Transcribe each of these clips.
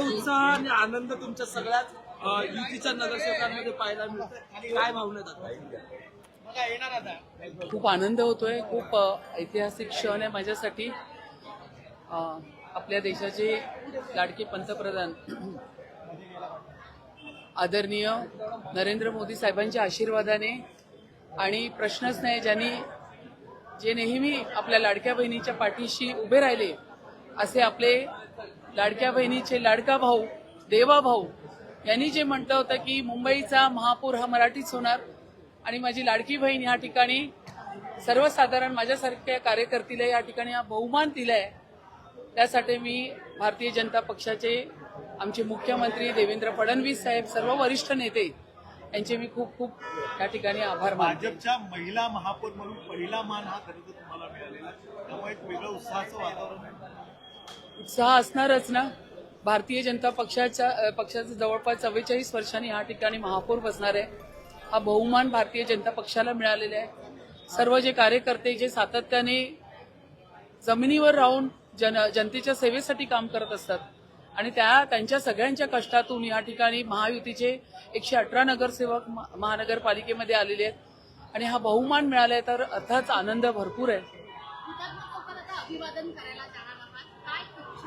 उत्साह आणि आनंद तुमच्या सगळ्याच युतीच्या नगरसेवकांमध्ये पाहायला मिळतोय. काय भावना खूप आनंद होतोय खूप ऐतिहासिक क्षण आहे माझ्यासाठी. आपल्या देशाचे लाडके पंतप्रधान आदरणीय नरेंद्र मोदी साहेबांच्या आशीर्वादाने आणि प्रश्नच नाही ज्यांनी जे नेहमी आपल्या लाडक्या बहिणीच्या पाठीशी उभे राहिले असे आपले लाडक्या बहिणीचे लाडका भाऊ देवा भाऊ यांनी जे म्हटलं होतं की मुंबईचा महापूर हा मराठीच होणार. आणि माझी लाडकी बहीण या ठिकाणी सर्वसाधारण माझ्यासारख्या कार्यकर्तीला या ठिकाणी हा बहुमान दिलाय. त्यासाठी मी भारतीय जनता पक्षाचे आमचे मुख्यमंत्री देवेंद्र फडणवीस साहेब सर्व वरिष्ठ नेते यांचे मी खूप खूप या ठिकाणी आभार भाजपच्या महिला महापौर म्हणून पहिला मान हा खरं तुम्हाला मिळालेला त्यामुळे एक वेगळं उत्साहाचं वातावरण आहे. उत्साह असणारच ना? भारतीय जनता पक्षाच्या पक्षाचं जवळपास चव्वेचाळीस वर्षांनी ह्या ठिकाणी महापौर बसणार आहे. हा बहुमान भारतीय जनता पक्षाला मिळालेला आहे. सर्व जे कार्यकर्ते जे सातत्याने जमिनीवर राहून जन जनतेच्या सेवेसाठी काम करत असतात आणि त्या त्यांच्या सगळ्यांच्या कष्टातून या ठिकाणी महायुतीचे एकशे अठरा नगरसेवक महानगरपालिकेमध्ये आलेले आहेत. आणि हा बहुमान मिळालाय तर अर्थात आनंद भरपूर आहे.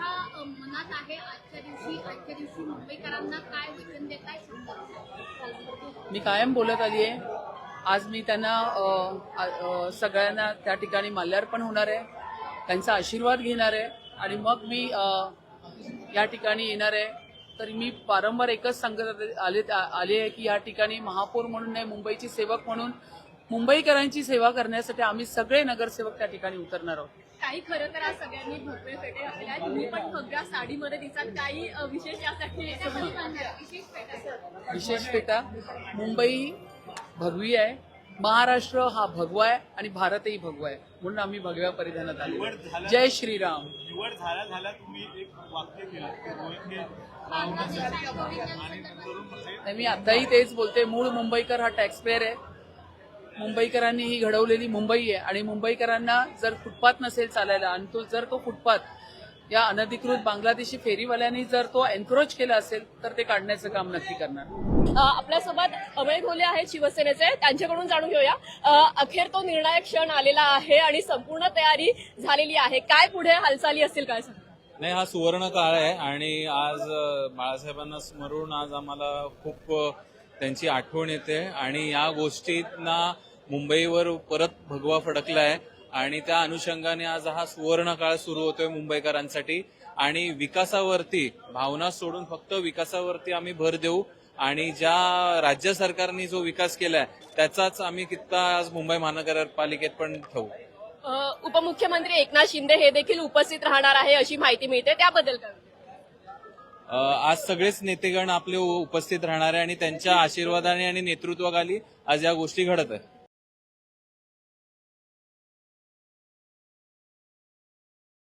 तुमच्या मनात आहे आजच्या दिवशी? आजच्या दिवशी मुंबईकरांना काय वचन देताय? मी कायम बोलत आली आहे आज मी त्यांना सगळ्यांना त्या ठिकाणी माल्यार्पण होणार आहे. त्यांचा आशीर्वाद घेणार आहे. आणि मग मी या ठिकाणी येणार आहे. तर मी वारंवार एकच सांगत आले आले आहे की या ठिकाणी महापौर म्हणून नाही मुंबईची सेवक म्हणून मुंबईकरांची सेवा करण्यासाठी आम्ही सगळे नगरसेवक त्या ठिकाणी उतरणार आहोत. काही खरं तर आज सगळ्यांनी भगवे फेटे आहेत. तुम्ही पण भगव्या साडीमध्ये दिसत काही अ, विशेष यासाठी. विशेष फेटा. विशेष पेटा मुंबई भगवी आहे. महाराष्ट्र हा भगवा आहे आणि भारतही भगवा आहे. म्हणून आम्ही भगव्या परिधानात आलो जय श्रीराम. निवड झाल्या झाल्या तुम्ही एक वाक्य केलं. की आणि नाही, मी आताही तेच बोलते. मूळ मुंबईकर हा टॅक्स पेअर आहे. मुंबईकरांनी ही घडवलेली मुंबई आहे. आणि मुंबईकरांना जर फुटपाथ नसेल चालायला आणि तो जर तो फुटपाथ या अनधिकृत बांगलादेशी फेरीवाल्यांनी जर तो एन्क्रोच केला असेल तर ते काढण्याचं काम नक्की करणार. आपल्यासोबत अभय घोले आहेत शिवसेनेचे. त्यांच्याकडून जाणून घेऊया. अ, अखेर तो निर्णायक क्षण आलेला आहे आणि संपूर्ण तयारी झालेली आहे. काय पुढे हालचाली असतील काय सांगा नाही हा सुवर्ण काळ आहे आणि आज बाळासाहेबांना स्मरून आज आम्हाला खूप त्यांची आठवण येते आणि या गोष्टींना मुंबईवर परत भगवा फडकला आहे आणि त्या अनुषंगाने आज हा सुवर्ण काळ सुरू होतोय मुंबईकरांसाठी. आणि विकासावरती भावना सोडून फक्त विकासावरती आम्ही भर देऊ. आणि ज्या राज्य सरकारने जो विकास केलाय त्याचाच आम्ही कित्ता आज मुंबई महानगरपालिकेत पण ठेवू. उपमुख्यमंत्री एकनाथ शिंदे हे देखील उपस्थित राहणार आहे अशी माहिती मिळते. त्याबद्दल काय? आज सगळेच नेतेगण आपले उपस्थित राहणार आहे आणि त्यांच्या आशीर्वादाने आणि नेतृत्वाखाली आज या गोष्टी घडत आहे